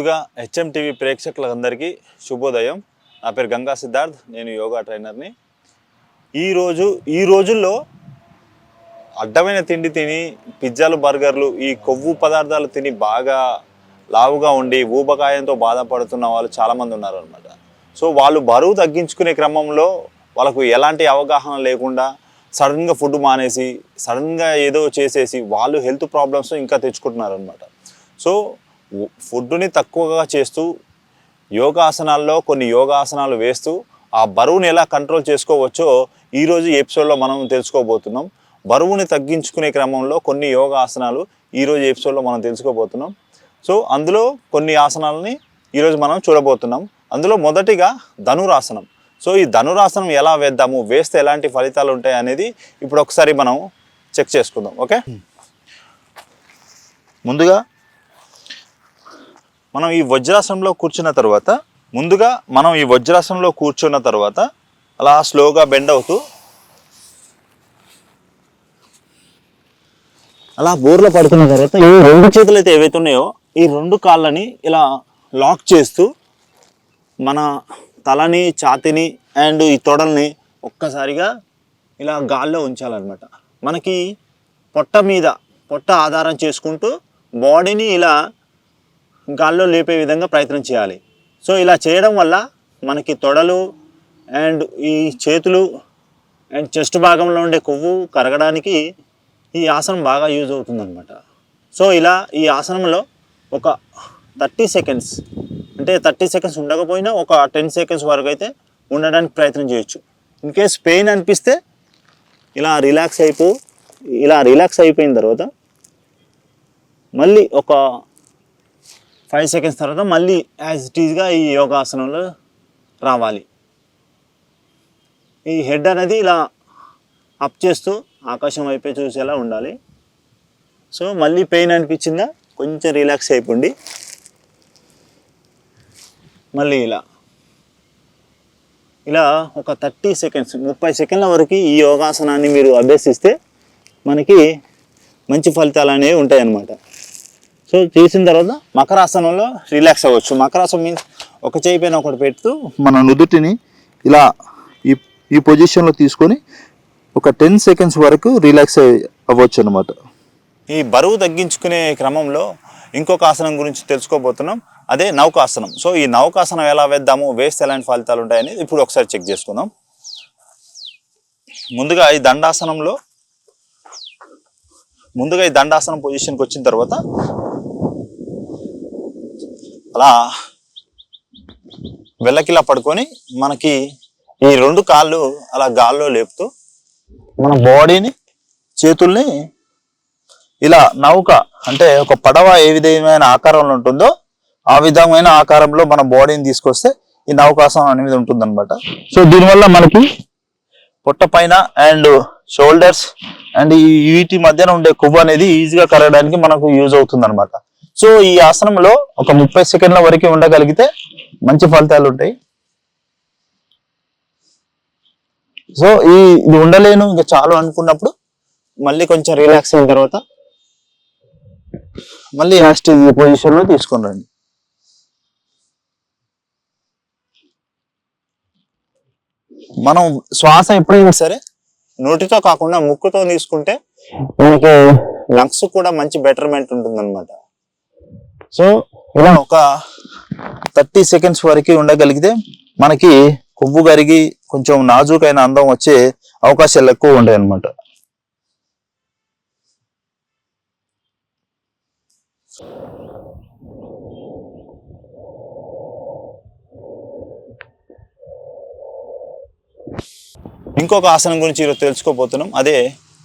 ముందుగా HM TV ప్రేక్షకులందరికీ శుభోదయం. నా పేరు గంగా సిద్ధార్థ్ నేను యోగా ట్రైనర్ని. ఈరోజు ఈ రోజుల్లో అడ్డమైన తిండి తిని పిజ్జాలు బర్గర్లు ఈ కొవ్వు పదార్థాలు తిని బాగా లావుగా ఉండి ఊబకాయంతో బాధపడుతున్న వాళ్ళు చాలామంది ఉన్నారన్నమాట. సో వాళ్ళు బరువు తగ్గించుకునే క్రమంలో వాళ్ళకు ఎలాంటి అవగాహన లేకుండా సడన్గా ఫుడ్ మానేసి సడన్గా ఏదో చేసేసి వాళ్ళు హెల్త్ ప్రాబ్లమ్స్ ఇంకా తెచ్చుకుంటున్నారు అనమాట సో ఫుడ్ని తక్కువగా చేస్తూ యోగాసనాల్లో కొన్ని యోగాసనాలు వేస్తూ ఆ బరువుని ఎలా కంట్రోల్ చేసుకోవచ్చో ఈరోజు ఎపిసోడ్లో మనం తెలుసుకోబోతున్నాం. బరువుని తగ్గించుకునే క్రమంలో కొన్ని యోగాసనాలు ఈరోజు ఎపిసోడ్లో మనం తెలుసుకోబోతున్నాం. సో అందులో కొన్ని ఆసనాలని ఈరోజు మనం చూడబోతున్నాం. అందులో మొదటిగా ధనురాసనం. సో ఈ ధనురాసనం ఎలా వేద్దాము వేస్తే ఎలాంటి ఫలితాలు ఉంటాయి అనేది ఇప్పుడు ఒకసారి మనం చెక్ చేసుకుందాం ఓకే? ముందుగా మనం ఈ వజ్రాసనంలో కూర్చున్న తర్వాత ముందుగా మనం ఈ వజ్రాసనంలో కూర్చున్న తర్వాత అలా స్లోగా బెండ్ అవుతూ అలా బోర్లో పడుకున్న తర్వాత ఈ రెండు చేతులు అయితే ఏవైతే ఉన్నాయో ఈ రెండు కాళ్ళని ఇలా లాక్ చేస్తూ మన తలని ఛాతిని అండ్ ఈ తొడల్ని ఒక్కసారిగా ఇలా గాల్లో ఉంచాలన్నమాట. మనకి పొట్ట మీద పొట్ట ఆధారం చేసుకుంటూ బాడీని ఇలా గాల్లో లేపే విధంగా ప్రయత్నం చేయాలి. సో ఇలా చేయడం వల్ల మనకి తొడలు అండ్ ఈ చేతులు అండ్ చెస్ట్ భాగంలో ఉండే కొవ్వు కరగడానికి ఈ ఆసనం బాగా యూజ్ అవుతుందన్నమాట. సో ఇలా ఈ ఆసనంలో ఒక థర్టీ సెకండ్స్ అంటే థర్టీ సెకండ్స్ ఉండకపోయినా ఒక టెన్ సెకండ్స్ వరకు అయితే ఉండడానికి ప్రయత్నం చేయొచ్చు. ఇన్ కేస్ పెయిన్ అనిపిస్తే ఇలా రిలాక్స్ అయిపో ఇలా రిలాక్స్ అయిపోయిన తర్వాత మళ్ళీ ఒక ఫైవ్ సెకండ్స్ తర్వాత మళ్ళీ యాజ్ ఇట్ ఈజ్గా ఈ యోగాసనంలో రావాలి. ఈ హెడ్ అనేది ఇలా అప్ చేస్తూ ఆకాశం వైపే చూసేలా ఉండాలి. సో మళ్ళీ పెయిన్ అనిపించిందా? కొంచెం రిలాక్స్ అయిపోండి. మళ్ళీ ఇలా. ఇలా ఒక థర్టీ సెకండ్స్ ముప్పై సెకండ్ల వరకు ఈ యోగాసనాన్ని మీరు అభ్యసిస్తే మనకి మంచి ఫలితాలు అనేవి ఉంటాయన్నమాట. సో చేసిన తర్వాత మకరాసనంలో రిలాక్స్ అవ్వచ్చు. మకరాసనం మీన్స్ ఒక చేయి పైన ఒకటి పెడుతూ మన నుదుటిని ఇలా ఈ ఈ పొజిషన్లో తీసుకొని ఒక టెన్ సెకండ్స్ వరకు రిలాక్స్ అవ్వచ్చు అనమాట ఈ బరువు తగ్గించుకునే క్రమంలో ఇంకొక ఆసనం గురించి తెలుసుకోబోతున్నాం. అదే నౌకాసనం. సో ఈ నౌకాసనం ఎలా వేద్దాము వేస్తే ఎలాంటి ఫలితాలు ఉంటాయని ఇప్పుడు ఒకసారి చెక్ చేసుకుందాం. ముందుగా ఈ దండాసనంలో ముందుగా ఈ దండాసనం పొజిషన్కి వచ్చిన తర్వాత అలా వెళ్ళకిలా పడుకొని మనకి ఈ రెండు కాళ్ళు అలా గాల్లో లేపుతూ మన బాడీని చేతుల్ని ఇలా నౌక అంటే ఒక పడవ ఏ విధమైన ఆకారంలో ఉంటుందో ఆ విధమైన ఆకారంలో మన బాడీని తీసుకొస్తే ఈ నౌకాసనం అనేది ఉంటుంది అనమాట సో దీనివల్ల మనకి పొట్ట పైన అండ్ షోల్డర్స్ అండ్ ఈ వీటి మధ్యన ఉండే కొవ్వు అనేది ఈజీగా కరగడానికి మనకు యూజ్ అవుతుంది అనమాట సో ఈ ఆసనంలో ఒక ముప్పై సెకండ్ల వరకు ఉండగలిగితే మంచి ఫలితాలు ఉంటాయి. సో ఈ ఇది ఉండలేను ఇంకా చాలు అనుకున్నప్పుడు మళ్ళీ కొంచెం రిలాక్స్ అయిన తర్వాత మళ్ళీ లాస్ట్ ఈ పొజిషన్లో తీసుకొని రండి. మనం శ్వాస ఎప్పుడైనా సరే నోటితో కాకుండా ముక్కుతో తీసుకుంటే మనకి లంగ్స్ కూడా మంచి బెటర్మెంట్ ఉంటుంది సో ఇలా ఒక థర్టీ సెకండ్స్ వరకు ఉండగలిగితే మనకి కొవ్వు కరిగి కొంచెం నాజూకైన అందం వచ్చే అవకాశాలు ఎక్కువ ఉంటాయి అన్నమాట ఇంకొక ఆసనం గురించి ఈరోజు తెలుసుకోబోతున్నాం. అదే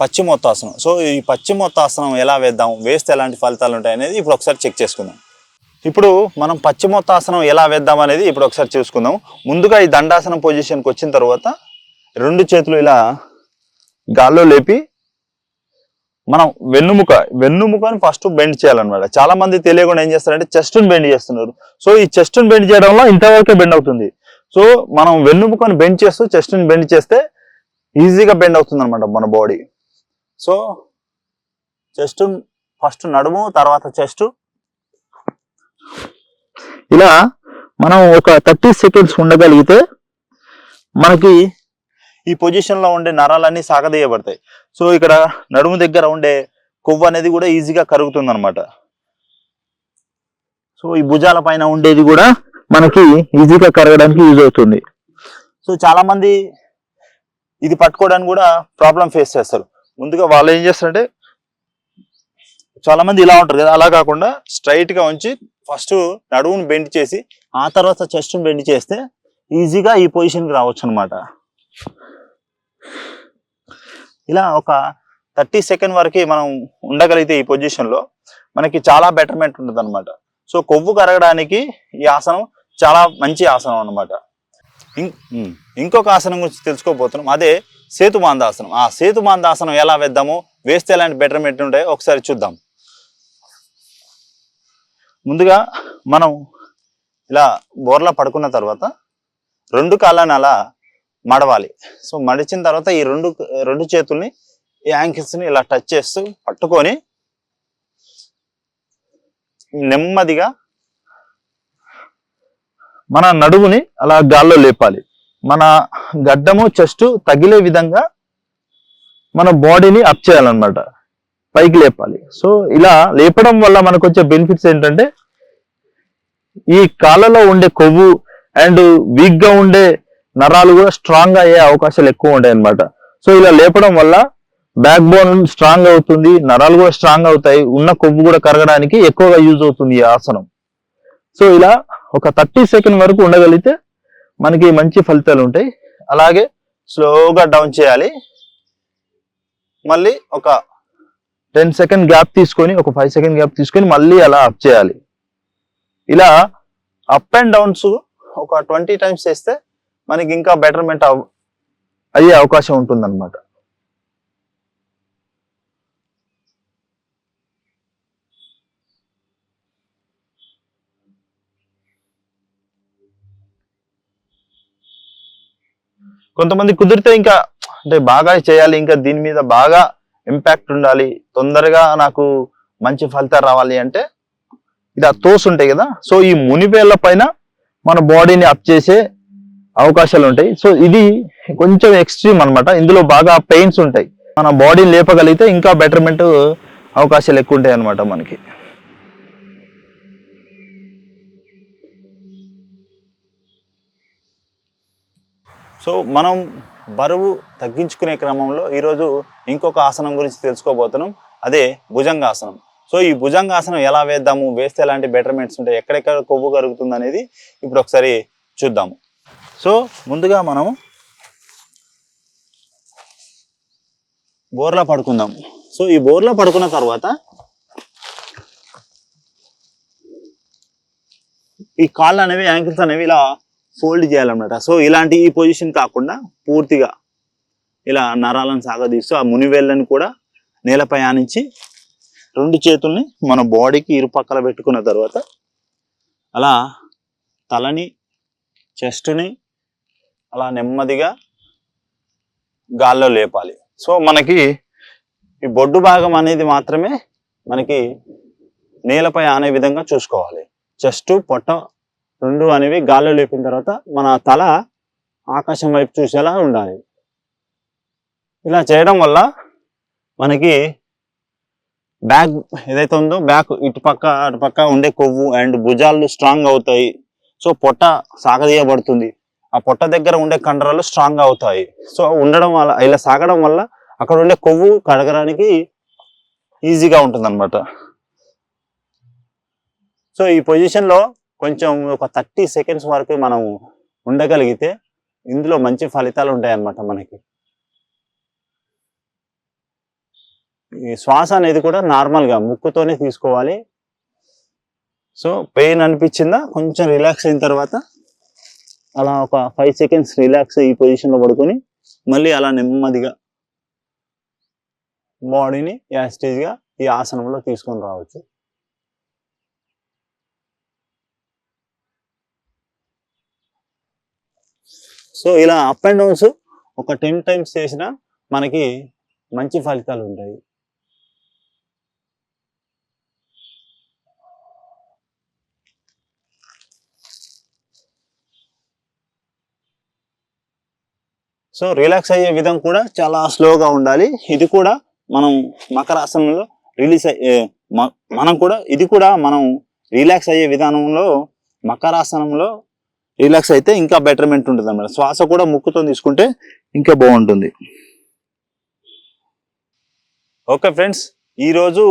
పశ్చిమోత్తాసనం సో ఈ పశ్చిమోత్తాసనం ఎలా వేద్దాం? వేస్తే ఎలాంటి ఫలితాలు ఉంటాయి అనేది ఇప్పుడు ఒకసారి చెక్ చేసుకుందాం. ఇప్పుడు మనం పశ్చిమోత్తాసనం ఎలా వేద్దాం అనేది ఇప్పుడు ఒకసారి చూసుకుందాం. ముందుగా ఈ దండాసనం పొజిషన్కి వచ్చిన తర్వాత రెండు చేతులు ఇలా గాల్లో లేపి మనం వెన్నుముక వెన్నుముకని ఫస్ట్ బెండ్ చేయాలన్నమాట. చాలా మంది తెలియకుండా ఏం చేస్తారంటే చెస్ట్ బెండ్ చేస్తున్నారు. సో ఈ చెస్ట్ బెండ్ చేయడంలో ఇంతవరకే బెండ్ అవుతుంది. సో మనం వెన్నుముకని బెండ్ చేస్తూ చెస్ట్ని బెండ్ చేస్తే ఈజీగా బెండ్ అవుతుంది అనమాట మన బాడీ సో చెస్ట్ ఫస్ట్ నడుము తర్వాత చెస్ట్. ఇలా మనం ఒక థర్టీ సెకండ్స్ ఉండగలిగితే మనకి ఈ పొజిషన్లో ఉండే నరాలన్నీ సాగదీయబడతాయి. సో ఇక్కడ నడుము దగ్గర ఉండే కొవ్వు అనేది కూడా ఈజీగా కరుగుతుంది అనమాట సో ఈ భుజాల పైన ఉండేది కూడా మనకి ఈజీగా కరగడానికి యూజ్ అవుతుంది. సో చాలామంది ఇది పట్టుకోవడానికి కూడా ప్రాబ్లం ఫేస్ చేస్తారు. ముందుగా వాళ్ళు ఏం చేస్తారంటే చాలా మంది ఇలా ఉంటారు కదా అలా కాకుండా స్ట్రైట్గా ఉంచి ఫస్ట్ నడువును బెండ్ చేసి ఆ తర్వాత చెస్ట్ బెండ్ చేస్తే ఈజీగా ఈ పొజిషన్కి రావచ్చు అనమాట ఇలా ఒక థర్టీ సెకండ్ వరకు మనం ఉండగలిగితే ఈ పొజిషన్లో మనకి చాలా బెటర్మెంట్ ఉంటుంది అనమాట సో కొవ్వు కరగడానికి ఈ ఆసనం చాలా మంచి ఆసనం అనమాట ఇంకొక ఆసనం గురించి తెలుసుకోబోతున్నాం. అదే సేతుమాందాసనం. ఆ సేతుమాందాసనం ఎలా వేద్దాము? వేస్తే ఎలాంటి బెటర్మెంట్ ఉంటాయో? ఒకసారి చూద్దాం. ముందుగా మనం ఇలా బోర్లా పడుకున్న తర్వాత రెండు కాళ్ళని అలా మడవాలి. సో మడిచిన తర్వాత ఈ రెండు రెండు చేతుల్ని ఈ యాంకిల్స్ని ఇలా టచ్ చేస్తూ పట్టుకొని నెమ్మదిగా మన నడుముని అలా గాల్లో లేపాలి. మన గడ్డము చెస్ట్ తగిలే విధంగా మన బాడీని అప్ చేయాలన్నమాట. పైకి లేపాలి. సో ఇలా లేపడం వల్ల మనకు వచ్చే బెనిఫిట్స్ ఏంటంటే ఈ కాళ్ళలో ఉండే కొవ్వు అండ్ వీక్గా ఉండే నరాలు కూడా స్ట్రాంగ్ అయ్యే అవకాశాలు ఎక్కువ ఉంటాయి అనమాట సో ఇలా లేపడం వల్ల బ్యాక్ బోన్ స్ట్రాంగ్ అవుతుంది నరాలు కూడా స్ట్రాంగ్ అవుతాయి ఉన్న కొవ్వు కూడా కరగడానికి ఎక్కువగా యూజ్ అవుతుంది ఈ ఆసనం. సో ఇలా ఒక థర్టీ సెకండ్ వరకు ఉండగలిగితే మనకి మంచి ఫలితాలు ఉంటాయి. అలాగే స్లోగా డౌన్ చేయాలి. మళ్ళీ ఒక టెన్ సెకండ్ గ్యాప్ తీసుకొని ఒక ఫైవ్ సెకండ్ గ్యాప్ తీసుకొని మళ్ళీ అలా అప్ చేయాలి. ఇలా అప్ అండ్ డౌన్స్ ఒక ట్వంటీ టైమ్స్ చేస్తే మనకి ఇంకా బెటర్మెంట్ అవ్ అయ్యే అవకాశం ఉంటుంది అనమాట కొంతమంది కుదిరితే ఇంకా అంటే బాగా చేయాలి ఇంకా దీని మీద బాగా ఇంపాక్ట్ ఉండాలి తొందరగా నాకు మంచి ఫలితాలు రావాలి అంటే ఇలా తోస్ ఉంటాయి కదా. సో ఈ మునిపేళ్ళ పైన మన బాడీని అప్ చేసే అవకాశాలు ఉంటాయి. సో ఇది కొంచెం ఎక్స్ట్రీమ్ అన్నమాట. ఇందులో బాగా పెయిన్స్ ఉంటాయి. మన బాడీని లేపగలిగితే ఇంకా బెటర్మెంట్ అవకాశాలు ఎక్కువ ఉంటాయి అన్నమాట మనకి. సో మనం బరువు తగ్గించుకునే క్రమంలో ఈరోజు ఇంకొక ఆసనం గురించి తెలుసుకోబోతున్నాం. అదే భుజంగాసనం. సో ఈ భుజంగాసనం ఎలా వేద్దాము? వేస్తే ఎలాంటి బెటర్మెంట్స్ ఉంటాయి? ఎక్కడెక్కడ కొవ్వు కరుగుతుంది అనేది ఇప్పుడు ఒకసారి చూద్దాము. సో ముందుగా మనం బోర్లా పడుకుందాం. సో ఈ బోర్లా పడుకున్న తర్వాత ఈ కాళ్ళు అనేవి యాంకిల్స్ అనేవి ఇలా ఫోల్డ్ చేయాలన్నమాట. సో ఇలాంటి ఈ పొజిషన్ కాకుండా పూర్తిగా ఇలా నరాలను సాగదీస్తూ ఆ మునివేళ్ళని కూడా నేలపై ఆనించి రెండు చేతుల్ని మన బాడీకి ఇరుపక్కల పెట్టుకున్న తర్వాత అలా తలని చెస్ట్ని అలా నెమ్మదిగా గాల్లో లేపాలి. సో మనకి ఈ బొడ్డు భాగం అనేది మాత్రమే మనకి నేలపై ఆనే విధంగా చూసుకోవాలి. చెస్ట్ పొట్ట రెండు అనేవి గాల్లో లేపిన తర్వాత మన తల ఆకాశం వైపు చూసేలా ఉండాలి. ఇలా చేయడం వల్ల మనకి బ్యాక్ ఏదైతే ఉందో బ్యాక్ ఇటుపక్క అటుపక్క ఉండే కొవ్వు అండ్ భుజాలు స్ట్రాంగ్ అవుతాయి. సో పొట్ట సాగదీయబడుతుంది. ఆ పొట్ట దగ్గర ఉండే కండరాలు స్ట్రాంగ్ అవుతాయి. సో ఉండడం వల్ల ఇలా సాగడం వల్ల అక్కడ ఉండే కొవ్వు కడగడానికి ఈజీగా ఉంటుంది సో ఈ పొజిషన్లో కొంచెం ఒక థర్టీ సెకండ్స్ వరకు మనం ఉండగలిగితే ఇందులో మంచి ఫలితాలు ఉంటాయి అన్నమాట మనకి. ఈ శ్వాస అనేది కూడా నార్మల్గా ముక్కుతోనే తీసుకోవాలి. సో పెయిన్ అనిపించిందా? కొంచెం రిలాక్స్ అయిన తర్వాత అలా ఒక ఫైవ్ సెకండ్స్ రిలాక్స్ ఈ పొజిషన్లో పడుకొని మళ్ళీ అలా నెమ్మదిగా బాడీని యాస్టేజ్గా ఈ ఆసనంలో తీసుకొని రావచ్చు. సో ఇలా అప్ అండ్ డౌన్స్ ఒక టెన్ టైమ్స్ చేసినా మనకి మంచి ఫలితాలు ఉంటాయి. సో రిలాక్స్ అయ్యే విధం కూడా చాలా స్లోగా ఉండాలి. ఇది కూడా మనం మకరాసనంలో రిలీజ్ అయ్యే మనం కూడా ఇది కూడా మనం రిలాక్స్ అయ్యే విధానంలో మకరాసనంలో రిలాక్స్ అయితే ఇంకా బెటర్మెంట్ ఉంటుంది అన్నమాట శ్వాస కూడా ముక్కుతో తీసుకుంటే ఇంకా బాగుంటుంది. ఓకే ఫ్రెండ్స్ ఈరోజు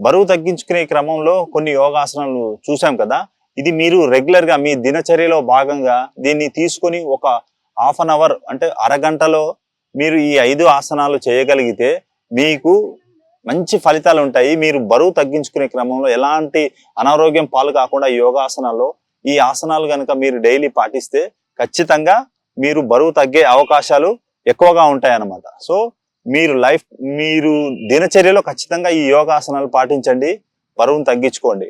బరువు తగ్గించుకునే క్రమంలో కొన్ని యోగాసనాలు చూసాం కదా. ఇది మీరు రెగ్యులర్గా మీ దినచర్యలో భాగంగా దీన్ని తీసుకొని ఒక హాఫ్ అన్ అవర్ అంటే అరగంటలో మీరు ఈ ఐదు ఆసనాలు చేయగలిగితే మీకు మంచి ఫలితాలు ఉంటాయి. మీరు బరువు తగ్గించుకునే క్రమంలో ఎలాంటి అనారోగ్యం పాలు కాకుండా యోగాసనాల్లో ఈ ఆసనాలు కనుక మీరు డైలీ పాటిస్తే ఖచ్చితంగా మీరు బరువు తగ్గే అవకాశాలు ఎక్కువగా ఉంటాయి అన్నమాట సో మీరు లైఫ్ మీరు దినచర్యలో ఖచ్చితంగా ఈ యోగాసనాలు పాటించండి బరువును తగ్గించుకోండి.